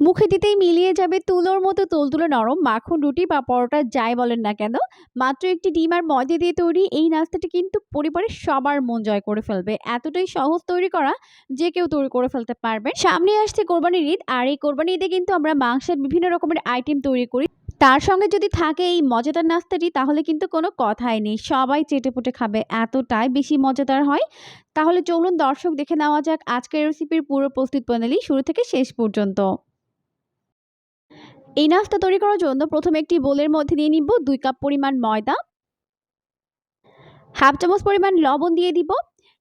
মুখে দিতেই মিলিয়ে যাবে তুলোর মতো তুলতুলে নরম মাখন রুটি বা পরোটা যাই বলেন না কেন। মাত্র একটি ডিম আর ময়দা দিয়ে তৈরি এই নাস্তাটি কিন্তু পরিবারের সবার মন জয় করে ফেলবে। এতটাই সহজ তৈরি করা যে কেউ তৈরি করে ফেলতে পারবে। সামনে আসছে কোরবানির ঈদ আর এই কোরবানি ঈদে কিন্তু আমরা মাংসের বিভিন্ন রকমের আইটেম তৈরি করি। তার সঙ্গে যদি থাকে এই মজাদার নাস্তাটি তাহলে কিন্তু কোনো কথাই নেই। সবাই চেটেপুটে খাবে, এতটাই বেশি মজাদার হয়। তাহলে চলুন দর্শক দেখে নেওয়া যাক আজকের রেসিপির পুরো প্রস্তুত প্রণালী শুরু থেকে শেষ পর্যন্ত। এই নাস্তা তৈরি করার জন্য প্রথমে একটি বোলের মধ্যে নিয়ে নিব দুই কাপ পরিমাণ ময়দা, হাফ চামচ পরিমাণ লবণ দিয়ে দিব,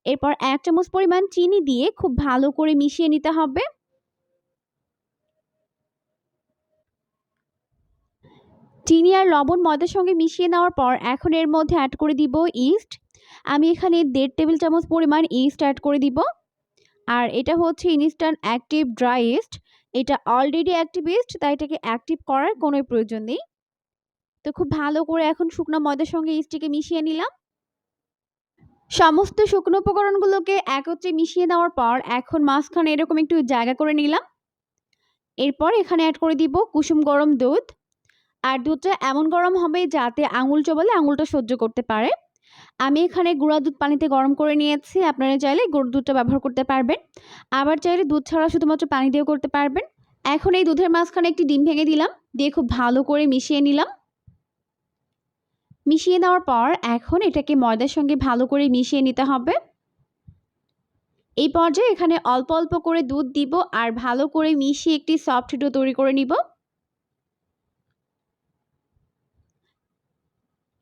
এরপর এক চামচ পরিমাণ চিনি দিয়ে খুব ভালো করে মিশিয়ে নিতে হবে। চিনি আর লবণ ময়দার সঙ্গে মিশিয়ে নেওয়ার পর এখন এর মধ্যে অ্যাড করে দিব ইস্ট আমি এখানে দেড় টেবিল চামচ পরিমাণ ইস্ট অ্যাড করে দিব, আর এটা হচ্ছে ইনস্ট্যান্ট অ্যাক্টিভ ড্রাই ইস্ট এটা অলরেডি অ্যাক্টিভ ইস্ট তাই এটাকে অ্যাক্টিভ করার কোনো প্রয়োজন নেই। তো খুব ভালো করে এখন শুকনো ময়দার সঙ্গে ইস্টটিকে মিশিয়ে নিলাম। সমস্ত শুকনো উপকরণগুলোকে একত্রে মিশিয়ে দেওয়ার পর এখন মাঝখানে এরকম একটু জায়গা করে নিলাম। এরপর এখানে অ্যাড করে দিব কুসুম গরম দুধ। আর দুধটা এমন গরম হবে যাতে আঙুল চবালে আঙুলটা সহ্য করতে পারে। আমি এখানে গুঁড়া দুধ পানিতে গরম করে নিয়েছি। আপনারা চাইলে গরুর দুধটা ব্যবহার করতে পারবেন। আবার চাইলে দুধ ছাড়া শুধুমাত্র পানি দিয়েও করতে পারবেন। এখন এই দুধের মাঝখানে একটি ডিম ভেঙে দিলাম, দিয়ে খুব ভালো করে মিশিয়ে নিলাম। মিশিয়ে নেওয়ার পর এখন এটাকে ময়দার সঙ্গে ভালো করে মিশিয়ে নিতে হবে। এই পর্যায়ে এখানে অল্প অল্প করে দুধ দিব আর ভালো করে মিশিয়ে একটি সফট ডো তৈরি করে নিব।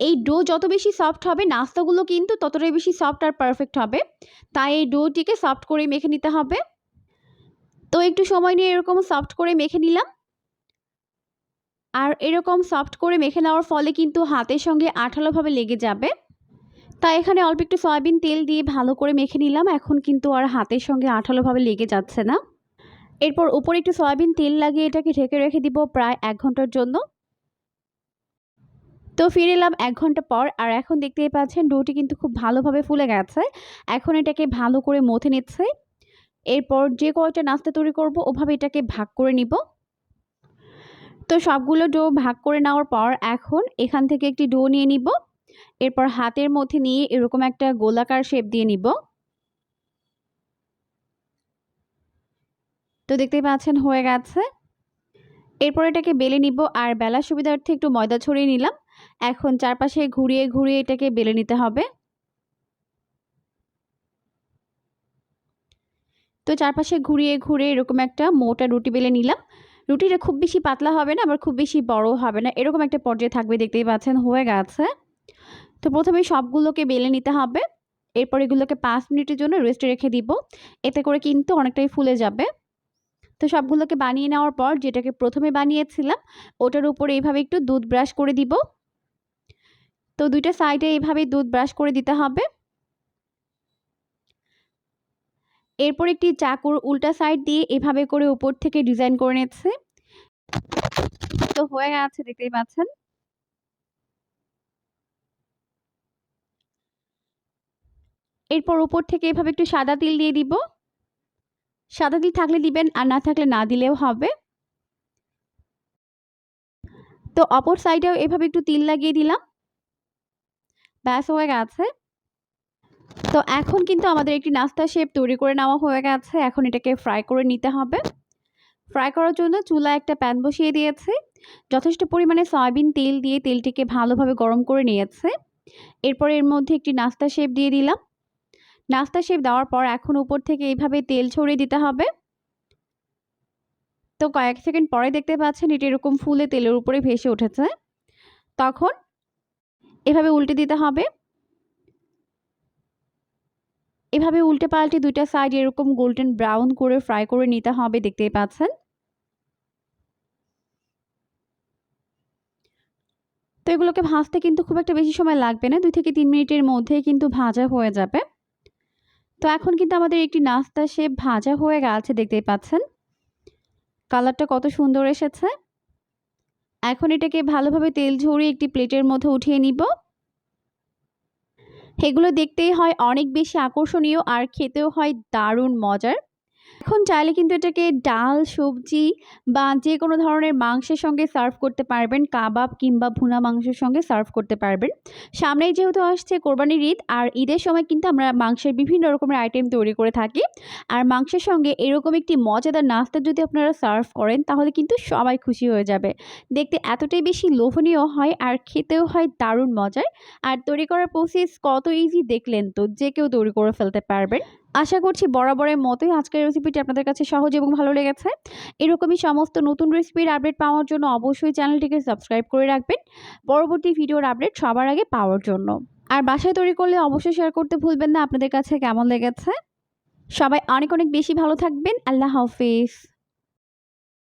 এই ডো যত বেশি সফট হবে, নাস্তাগুলো কিন্তু ততটাই বেশি সফট আর পারফেক্ট হবে। তাই এই ডোটিকে সফট করে মেখে নিতে হবে। তো একটু সময় নিয়ে এরকম সফট করে মেখে নিলাম। আর এরকম সফট করে মেখে নেওয়ার ফলে কিন্তু হাতের সঙ্গে আঠালোভাবে লেগে যাবে। তাই এখানে অল্প একটু সয়াবিন তেল দিয়ে ভালো করে মেখে নিলাম। এখন কিন্তু আর হাতের সঙ্গে আঠালোভাবে লেগে যাচ্ছে না। এরপর উপরে একটু সয়াবিন তেল লাগিয়ে এটাকে ঢেকে রেখে দিব প্রায় এক ঘণ্টার জন্য। তো ফিরে এলাম এক ঘণ্টা পর আর এখন দেখতেই পাচ্ছেন ডোটি কিন্তু খুব ভালোভাবে ফুলে গেছে। এখন এটাকে ভালো করে মথে নিচ্ছে। এরপর যে কয়টা নাস্তা তৈরি করব ওভাবে এটাকে ভাগ করে নিব। তো সবগুলো ডো ভাগ করে নেওয়ার পর এখন এখান থেকে একটি ডো নিয়ে নিব। এরপর হাতের মধ্যে নিয়ে এরকম একটা গোলাকার শেপ দিয়ে নিব। তো দেখতেই পাচ্ছেন হয়ে গেছে। এরপর এটাকে বেলে নিব আর বেলার সুবিধার্থে একটু ময়দা ছড়িয়ে নিলাম। এখন চারপাশে ঘুরিয়ে ঘুরিয়ে এটাকে বেলে নিতে হবে। তো চারপাশে ঘুরিয়ে ঘুরে এরকম একটা মোটা রুটি বেলে নিলাম। রুটিটা খুব বেশি পাতলা হবে না, আবার খুব বেশি বড় হবে না। এরকম একটা পর্যায়ে থাকবে, দেখতেই পাচ্ছেন, হয়ে গেছে। তো প্রথমে সবগুলোকে বেলে নিতে হবে। এরপর এগুলোকে পাঁচ মিনিটের জন্য রেস্টে রেখে দিব। এতে করে কিন্তু অনেকটাই ফুলে যাবে। তো সবগুলোকে বানিয়ে নেওয়ার পর যেটাকে প্রথমে বানিয়েছিলাম, ওটার উপরে এইভাবে একটু দুধ ব্রাশ করে দিব। তো দুইটা সাইডে এইভাবে দুধ ব্রাশ করে দিতে হবে। এরপর একটি চাকুর উল্টা সাইড দিয়ে এভাবে করে উপর থেকে ডিজাইন করে নিচ্ছে। তো হয়ে গেছে, দেখতেই পাচ্ছেন। এরপর উপর থেকে এভাবে একটু সাদা তিল দিয়ে দিব। সাদা তিল থাকলে দিবেন, আর না থাকলে না দিলেও হবে। তো অপর সাইডেও এভাবে একটু তিল লাগিয়ে দিলাম। ব্যাস হয়ে গেছে। তো এখন কিন্তু আমাদের একটি নাস্তা শেপ তৈরি করে নেওয়া হয়ে গেছে। এখন এটাকে ফ্রাই করে নিতে হবে। ফ্রাই করার জন্য চুলা একটা প্যান বসিয়ে দিয়েছে। যথেষ্ট পরিমাণে সয়াবিন তেল দিয়ে তেলটিকে ভালোভাবে গরম করে নিয়েছে। এরপর এর মধ্যে একটি নাস্তা শেপ দিয়ে দিলাম। নাস্তা শেপ দেওয়ার পর এখন উপর থেকে এইভাবে তেল ছড়িয়ে দিতে হবে। তো কয়েক সেকেন্ড পরে দেখতে পাচ্ছেন এটা এরকম ফুলে তেলের উপরে ভেসে উঠেছে। তখন এভাবে উল্টে দিতে হবে। এভাবে উল্টে পাল্টে দুইটা সাইড এরকম গোল্ডেন ব্রাউন করে ফ্রাই করে নিতে হবে, দেখতেই পাচ্ছেন। তো এগুলোকে ভাজতে কিন্তু খুব একটা বেশি সময় লাগবে না, দুই থেকে তিন মিনিটের মধ্যেই কিন্তু ভাজা হয়ে যাবে। তো এখন কিন্তু আমাদের একটি নাস্তা শেপ ভাজা হয়ে গেছে, দেখতেই পাচ্ছেন। কালারটা কত সুন্দর এসেছে। এখন এটাকে ভালোভাবে তেল ঝরিয়ে একটি প্লেটের মধ্যে উঠিয়ে নিব। এগুলো দেখতেই হয় অনেক বেশি আকর্ষণীয় আর খেতেও হয় দারুণ মজার। এখন চাইলে কিন্তু এটাকে ডাল, সবজি বা যে কোনো ধরনের মাংসের সঙ্গে সার্ভ করতে পারবেন। কাবাব কিংবা ভুনা মাংসের সঙ্গে সার্ভ করতে পারবেন। সামনেই যেহেতু আসছে কোরবানির ঈদ, আর ঈদের সময় কিন্তু আমরা মাংসের বিভিন্ন রকমের আইটেম তৈরি করে থাকি। আর মাংসের সঙ্গে এরকম একটি মজাদার নাস্তা যদি আপনারা সার্ভ করেন, তাহলে কিন্তু সবাই খুশি হয়ে যাবে। দেখতে এতটাই বেশি লোভনীয় হয় আর খেতেও হয় দারুণ মজার। আর তৈরি করার প্রসেস কত ইজি দেখলেন তো, যে কেউ তৈরি করে ফেলতে পারবেন। আশা করছি বরাবরের মতোই আজকের রেসিপিটি আপনাদের কাছে সহজ এবং ভালো লেগেছে। এরকমই সমস্ত নতুন রেসিপির আপডেট পাওয়ার জন্য অবশ্যই চ্যানেলটিকে সাবস্ক্রাইব করে রাখবেন। পরবর্তী ভিডিওর আপডেট সবার আগে পাওয়ার জন্য। আর বাসায় তৈরি করলে অবশ্যই শেয়ার করতে ভুলবেন না। আপনাদের কাছে কেমন লেগেছে? সবাই অনেক অনেক বেশি ভালো থাকবেন। আল্লাহ হাফিজ।